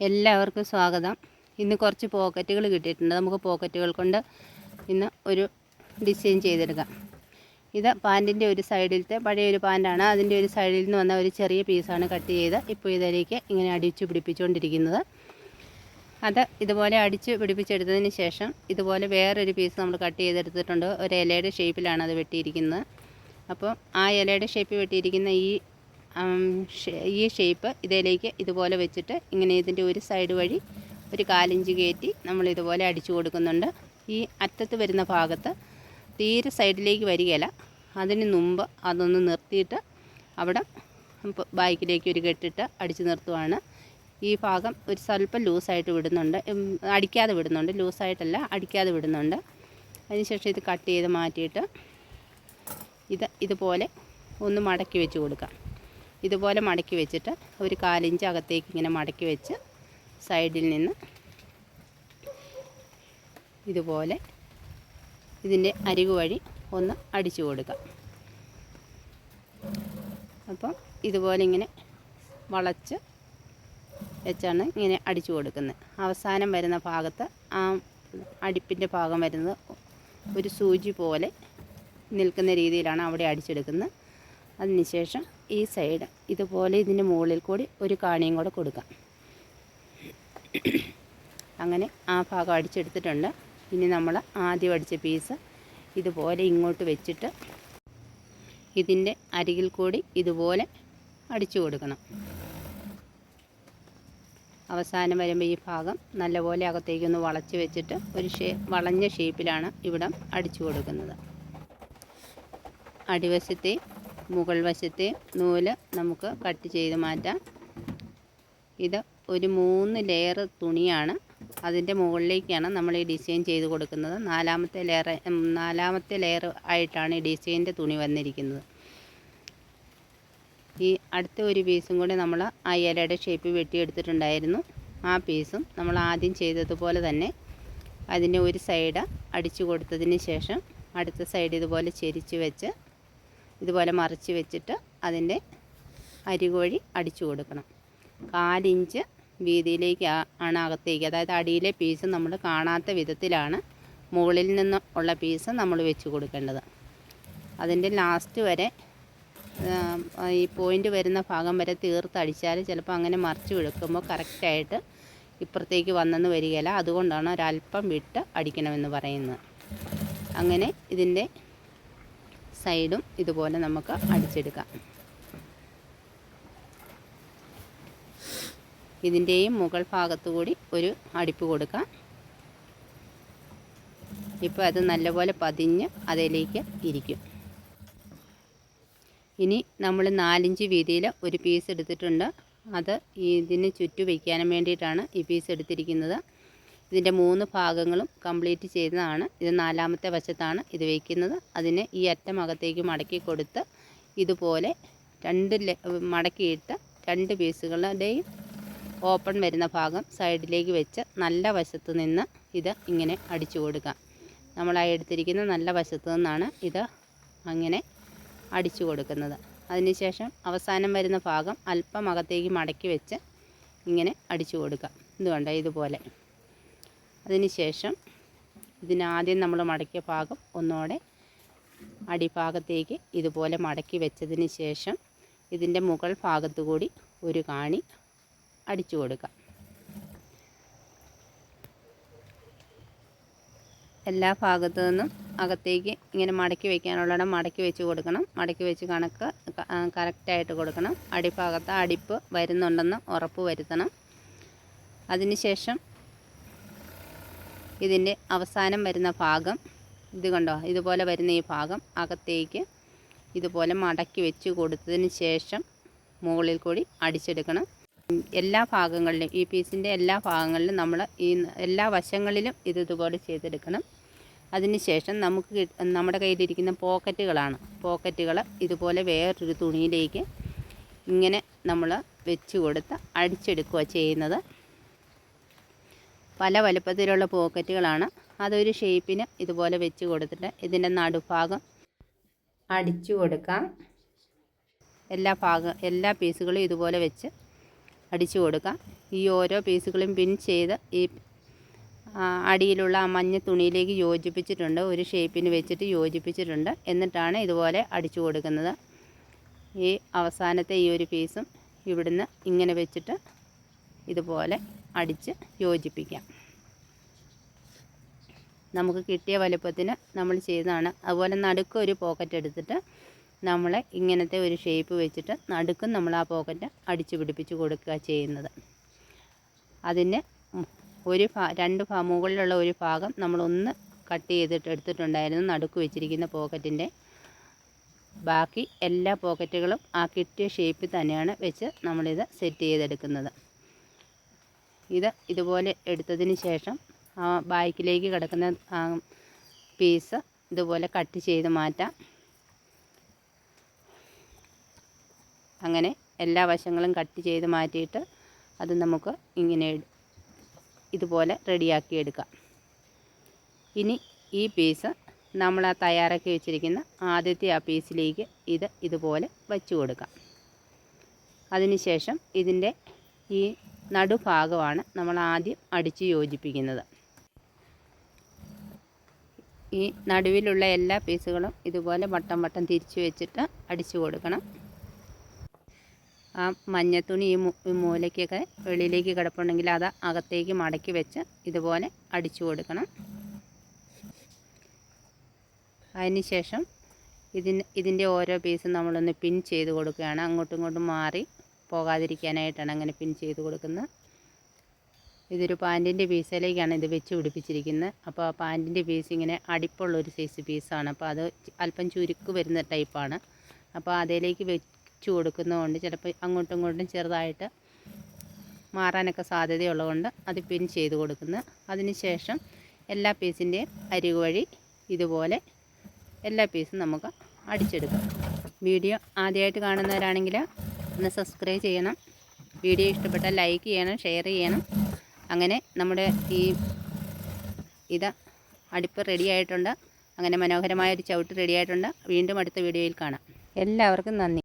എല്ലാവർക്കും സ്വാഗതം. ഇന്ന് കുറച്ച് പോക്കറ്റുകൾ കിട്ടിയിട്ടുണ്ട്. നമുക്ക് പോക്കറ്റുകൾ കൊണ്ട് ഇന്ന് ഒരു ഡിസൈൻ ചെയ്തെടുക്കാം. ഇത് പാന്റിന്റെ ഒരു സൈഡിലത്തെ പഴയ ഒരു പാന്റാണ് അതിന്റെ ഒരു സൈഡിൽ നിന്ന് വന്ന ഒരു ചെറിയ പീസാണ് കട്ട് ചെയ്ത് ഇപ്പോൾ ഇതിലേക്ക് ഇങ്ങനെ അടിച്ചു പിടിപ്പിച്ചുകൊണ്ടിരിക്കുന്നത്. അത് ഇതുപോലെ അടിച്ച് പിടിപ്പിച്ചെടുത്തതിന് ശേഷം ഇതുപോലെ വേറൊരു പീസ് നമ്മൾ കട്ട് ചെയ്തെടുത്തിട്ടുണ്ട്. ഒരു ഇലയുടെ ഷേപ്പിലാണ് അത് വെട്ടിയിരിക്കുന്നത്. അപ്പോൾ ആ ഇലയുടെ ഷേപ്പ് വെട്ടിയിരിക്കുന്ന ഈ ഈ ഷേപ്പ് ഇതിലേക്ക് ഇതുപോലെ വെച്ചിട്ട് ഇങ്ങനെ ഇതിന്റെ ഒരു സൈഡ് വഴി ഒരു കാലിഞ്ച് കയറ്റി നമ്മൾ ഇതുപോലെ അടിച്ചു കൊടുക്കുന്നുണ്ട്. ഈ അറ്റത്ത് വരുന്ന ഭാഗത്ത് തീരെ സൈഡിലേക്ക് വരികയില്ല. അതിന് മുമ്പ് അതൊന്ന് നിർത്തിയിട്ട് അവിടെ ബാക്കിലേക്ക് ഒരു കെട്ടിട്ട് അടിച്ചു നിർത്തുവാണ്. ഈ ഭാഗം ഒരു സ്വല്പം ലൂസായിട്ട് വിടുന്നുണ്ട്. അടിക്കാതെ വിടുന്നുണ്ട്. ലൂസായിട്ടല്ല അടിക്കാതെ വിടുന്നുണ്ട്. അതിനുശേഷം ഇത് കട്ട് ചെയ്ത് മാറ്റിയിട്ട് ഇത് ഇതുപോലെ ഒന്ന് മടക്കി വെച്ച് കൊടുക്കാം. ഇതുപോലെ മടക്കി വെച്ചിട്ട് ഒരു കാലിഞ്ച് അകത്തേക്ക് ഇങ്ങനെ മടക്കി വെച്ച് സൈഡിൽ നിന്ന് ഇതുപോലെ ഇതിന്റെ അരികു വഴി ഒന്ന് അടിച്ചു കൊടുക്കാം അപ്പം ഇതുപോലെ ഇങ്ങനെ വളച്ച് വെച്ചാണ് ഇങ്ങനെ അടിച്ചു കൊടുക്കുന്നത്. അവസാനം വരുന്ന ഭാഗത്ത് ആ അടിപ്പിന്റെ ഭാഗം വരുന്നത് ഒരു സൂചി പോലെ നിൽക്കുന്ന രീതിയിലാണ് അവിടെ അടിച്ചെടുക്കുന്നത്. അതിനുശേഷം ഈ സൈഡ് ഇതുപോലെ ഇതിന്റെ മുകളിൽ കൂടി ഒരു കാണിയും കൂടെ കൊടുക്കാം. അങ്ങനെ ആ ഭാഗം അടിച്ചെടുത്തിട്ടുണ്ട്. ഇനി നമ്മൾ ആദ്യം അടിച്ച പീസ് ഇതുപോലെ ഇങ്ങോട്ട് വെച്ചിട്ട് ഇതിന്റെ അരികിൽ കൂടി ഇതുപോലെ അടിച്ചു കൊടുക്കണം. അവസാനം വരുമ്പോൾ ഈ ഭാഗം നല്ലപോലെ അകത്തേക്കൊന്ന് വളച്ച് വെച്ചിട്ട് ഒരു ഷേ വളഞ്ഞ ഷേപ്പിലാണ് ഇവിടം അടിച്ചു കൊടുക്കുന്നത്. അടിവശത്തെ മുകൾ വശത്തെ നൂൽ നമുക്ക് കട്ട് ചെയ്ത് മാറ്റാം. ഇത് ഒരു മൂന്ന് ലെയർ തുണിയാണ്. അതിന്റെ മുകളിലേക്കാണ് നമ്മൾ ഈ ഡിസൈൻ ചെയ്ത് കൊടുക്കുന്നത്. നാലാമത്തെ ലെയർ നാലാമത്തെ ലെയർ ആയിട്ടാണ് ഈ ഡിസൈന്റെ തുണി വന്നിരിക്കുന്നത്. ഈ അടുത്ത ഒരു പീസും കൂടി നമ്മൾ ആ ഇലയുടെ ഷേപ്പ് വെട്ടിയെടുത്തിട്ടുണ്ടായിരുന്നു. ആ പീസും നമ്മൾ ആദ്യം ചെയ്തതുപോലെ തന്നെ അതിന്റെ ഒരു സൈഡ് അടിച്ചു കൊടുത്തതിന് ശേഷം അടുത്ത സൈഡ് ഇതുപോലെ ചെരിച്ച് വെച്ച് ഇതുപോലെ മറിച്ച് വെച്ചിട്ട് അതിന്റെ അരികോഴി അടിച്ചു കൊടുക്കണം. കാലിഞ്ച് വീതിയിലേക്ക് ആണ് അകത്തേക്ക്. അതായത് അടിയിലെ പീസ് നമ്മൾ കാണാത്ത വിധത്തിലാണ് മുകളിൽ നിന്ന് ഉള്ള പീസ് നമ്മൾ വെച്ച് കൊടുക്കേണ്ടത്. അതിന്റെ ലാസ്റ്റ് വരെ ഈ പോയിന്റ് വരുന്ന ഭാഗം വരെ തീർത്തടിച്ചാൽ ചിലപ്പോൾ അങ്ങനെ മറിച്ച് എടുക്കുമ്പോൾ കറക്റ്റായിട്ട് ഇപ്പുറത്തേക്ക് വന്നെന്ന് വരികയില്ല. അതുകൊണ്ടാണ് ഒരല്പം വിട്ട് അടിക്കണമെന്ന് പറയുന്നത്. അങ്ങനെ ഇതിന്റെ സൈഡും ഇതുപോലെ നമുക്ക് അടിച്ചെടുക്കാം. ഇതിന്റെയും മുകൾ ഭാഗത്തു കൂടി ഒരു അടിപ്പ് കൊടുക്കാം. ഇപ്പോൾ അത് നല്ലപോലെ പതിഞ്ഞ് അതിലേക്ക് ഇരിക്കും. ഇനി നമ്മൾ നാലിഞ്ച് വീതിയിൽ ഒരു പീസ് എടുത്തിട്ടുണ്ട്. അത് ഇതിന് ചുറ്റു വയ്ക്കാനും വേണ്ടിയിട്ടാണ് ഈ പീസ് എടുത്തിരിക്കുന്നത്. ഇതിന്റെ മൂന്ന് ഭാഗങ്ങളും കംപ്ലീറ്റ് ചെയ്തതാണ്. ഇത് നാലാമത്തെ വശത്താണ് ഇത് വയ്ക്കുന്നത് അതിനെ ഈ അറ്റം അകത്തേക്ക് മടക്കി കൊടുത്ത് ഇതുപോലെ രണ്ട് മടക്കിയിട്ട് രണ്ട് പീസുകളുടെയും ഓപ്പൺ വരുന്ന ഭാഗം സൈഡിലേക്ക് വെച്ച് നല്ല വശത്ത് നിന്ന് ഇത് ഇങ്ങനെ അടിച്ചു കൊടുക്കാം നമ്മളായി എടുത്തിരിക്കുന്ന നല്ല വശത്ത് നിന്നാണ് ഇത് അങ്ങനെ അടിച്ചു കൊടുക്കുന്നത്. അതിനുശേഷം അവസാനം വരുന്ന ഭാഗം അല്പം അകത്തേക്ക് മടക്കി വെച്ച് ഇങ്ങനെ അടിച്ചു കൊടുക്കാം ഇത് കണ്ടോ? ഇതുപോലെ. അതിനുശേഷം ഇതിനാദ്യം നമ്മൾ മടക്കിയ ഭാഗം ഒന്നുകൂടെ അടിഭാഗത്തേക്ക് ഇതുപോലെ മടക്കി വെച്ചതിന് ശേഷം ഇതിന്റെ മുകൾ ഭാഗത്തു കൂടി ഒരു കാണി അടിച്ചു കൊടുക്കാം. എല്ലാ ഭാഗത്തു നിന്നും അകത്തേക്ക് ഇങ്ങനെ മടക്കി വയ്ക്കാനുള്ളിടം മടക്കി വെച്ച് കൊടുക്കണം. മടക്കി വെച്ച് കണക്ക് കറക്റ്റായിട്ട് കൊടുക്കണം. അടിഭാഗത്ത് അടിപ്പ് വരുന്നുണ്ടെന്ന് ഉറപ്പ് വരുത്തണം. അതിനുശേഷം ഇതിന്റെ അവസാനം വരുന്ന ഭാഗം ഇത് കണ്ടോ? ഇതുപോലെ വരുന്ന ഈ ഭാഗം അകത്തേക്ക് ഇതുപോലെ മടക്കി വെച്ച് കൊടുത്തതിന് ശേഷം മുകളിൽ കൂടി അടിച്ചെടുക്കണം. എല്ലാ ഭാഗങ്ങളിലും ഈ പീസിന്റെ എല്ലാ ഭാഗങ്ങളിലും നമ്മൾ ഈ എല്ലാ വശങ്ങളിലും ഇത് ഇതുപോലെ ചെയ്തെടുക്കണം. അതിനുശേഷം നമുക്ക് നമ്മുടെ കയ്യിലിരിക്കുന്ന പോക്കറ്റുകളാണ്. പോക്കറ്റുകൾ ഇതുപോലെ വേറൊരു തുണിയിലേക്ക് ഇങ്ങനെ നമ്മൾ വെച്ച് കൊടുത്ത് അടിച്ചെടുക്കുക ചെയ്യുന്നത്. പല വലുപ്പത്തിലുള്ള പോക്കറ്റുകളാണ്. അതൊരു ഷേപ്പിന് ഇതുപോലെ വെച്ച് കൊടുത്തിട്ട് ഇതിന്റെ നടുഭാഗം അടിച്ചു കൊടുക്കാം. എല്ലാ ഭാഗം എല്ലാ പീസുകളും ഇതുപോലെ വെച്ച് അടിച്ചു കൊടുക്കാം. ഈ ഓരോ പീസുകളും പിൻ ചെയ്ത് ഈ അടിയിലുള്ള ആ മഞ്ഞ തുണിയിലേക്ക് യോജിപ്പിച്ചിട്ടുണ്ട്. ഒരു ഷേപ്പിന് വെച്ചിട്ട് യോജിപ്പിച്ചിട്ടുണ്ട്. എന്നിട്ടാണ് ഇതുപോലെ അടിച്ചു കൊടുക്കുന്നത്. ഈ അവസാനത്തെ ഈ ഒരു പീസും ഇവിടുന്ന് ഇങ്ങനെ വെച്ചിട്ട് ഇതുപോലെ അടിച്ച് യോജിപ്പിക്കാം. നമുക്ക് കിട്ടിയ വലുപ്പത്തിന് നമ്മൾ ചെയ്തതാണ്. അതുപോലെ നടുക്ക് ഒരു പോക്കറ്റ് എടുത്തിട്ട് നമ്മൾ ഇങ്ങനത്തെ ഒരു ഷേപ്പ് വെച്ചിട്ട് നടുക്കും നമ്മൾ ആ പോക്കറ്റ് അടിച്ച് പിടിപ്പിച്ച് കൊടുക്കുക ചെയ്യുന്നത്. അതിന് ഒരു രണ്ട് മുകളിലുള്ള ഒരു ഭാഗം നമ്മളൊന്ന് കട്ട് ചെയ്തിട്ട് എടുത്തിട്ടുണ്ടായിരുന്നു നടുക്ക് വെച്ചിരിക്കുന്ന പോക്കറ്റിന്റെ ബാക്കി എല്ലാ പോക്കറ്റുകളും ആ കിട്ടിയ ഷേപ്പിൽ തന്നെയാണ് വെച്ച് നമ്മളിത് സെറ്റ് ചെയ്തെടുക്കുന്നത്. ഇത് ഇതുപോലെ എടുത്തതിന് ശേഷം ആ ബാക്കിലേക്ക് കിടക്കുന്ന പീസ് ഇതുപോലെ കട്ട് ചെയ്ത് മാറ്റാം. അങ്ങനെ എല്ലാ വശങ്ങളും കട്ട് ചെയ്ത് മാറ്റിയിട്ട് അത് നമുക്ക് ഇങ്ങനെ ഇതുപോലെ റെഡിയാക്കി എടുക്കാം. ഇനി ഈ പീസ് നമ്മൾ ആ തയ്യാറാക്കി വെച്ചിരിക്കുന്ന ആദ്യത്തെ ആ പീസിലേക്ക് ഇത് ഇതുപോലെ വച്ചു കൊടുക്കാം. അതിനുശേഷം ഇതിന്റെ ഈ നടുഭാഗമാണ് നമ്മൾ ആദ്യം അടിച്ച് യോജിപ്പിക്കുന്നത്. ഈ നടുവിലുള്ള എല്ലാ പീസുകളും ഇതുപോലെ വട്ടം വട്ടം തിരിച്ചു വെച്ചിട്ട് അടിച്ചു കൊടുക്കണം. ആ മഞ്ഞത്തുണി ഈ മൂലയ്ക്കൊക്കെ വെളിയിലേക്ക് കിടപ്പുണ്ടെങ്കിൽ അത് അകത്തേക്ക് മടക്കി വെച്ച് ഇതുപോലെ അടിച്ചു കൊടുക്കണം. അതിന് ശേഷം ഇതിന് ഇതിന്റെ ഓരോ പീസും നമ്മളൊന്ന് പിൻ ചെയ്ത് കൊടുക്കുകയാണ്. അങ്ങോട്ടും ഇങ്ങോട്ടും മാറി പോകാതിരിക്കാനായിട്ടാണ് അങ്ങനെ പിൻ ചെയ്ത് കൊടുക്കുന്നത്. ഇതൊരു പാന്റിന്റെ പീസിലേക്കാണ് ഇത് വെച്ച് പിടിപ്പിച്ചിരിക്കുന്നത്. അപ്പോൾ ആ പാന്റിന്റെ പീസ് ഇങ്ങനെ അടിപ്പുള്ള ഒരു സൈസ് പീസാണ് അപ്പോൾ അത് അല്പം ചുരുക്ക് വരുന്ന ടൈപ്പാണ് അപ്പോൾ അതിലേക്ക് വെച്ച് കൊടുക്കുന്നതുകൊണ്ട് ചിലപ്പോൾ അങ്ങോട്ടും ഇങ്ങോട്ടും ചെറുതായിട്ട് മാറാനൊക്കെ സാധ്യതയുള്ളതുകൊണ്ട് അത് പിൻ ചെയ്ത് കൊടുക്കുന്നത് അതിന് ശേഷം എല്ലാ പീസിന്റെയും അരികു വഴി ഇതുപോലെ എല്ലാ പീസും നമുക്ക് അടിച്ചെടുക്കാം. വീഡിയോ ആദ്യമായിട്ട് കാണുന്നവരാണെങ്കിൽ ഒന്ന് സബ്സ്ക്രൈബ് ചെയ്യണം. വീഡിയോ ഇഷ്ടപ്പെട്ടാൽ ലൈക്ക് ചെയ്യണം ഷെയർ ചെയ്യണം. അങ്ങനെ നമ്മുടെ ഈ ഇത് അടുപ്പ് റെഡി ആയിട്ടുണ്ട്. അങ്ങനെ മനോഹരമായ ഒരു ചവിട്ട് റെഡി ആയിട്ടുണ്ട്. വീണ്ടും അടുത്ത വീഡിയോയിൽ കാണാം. എല്ലാവർക്കും നന്ദി.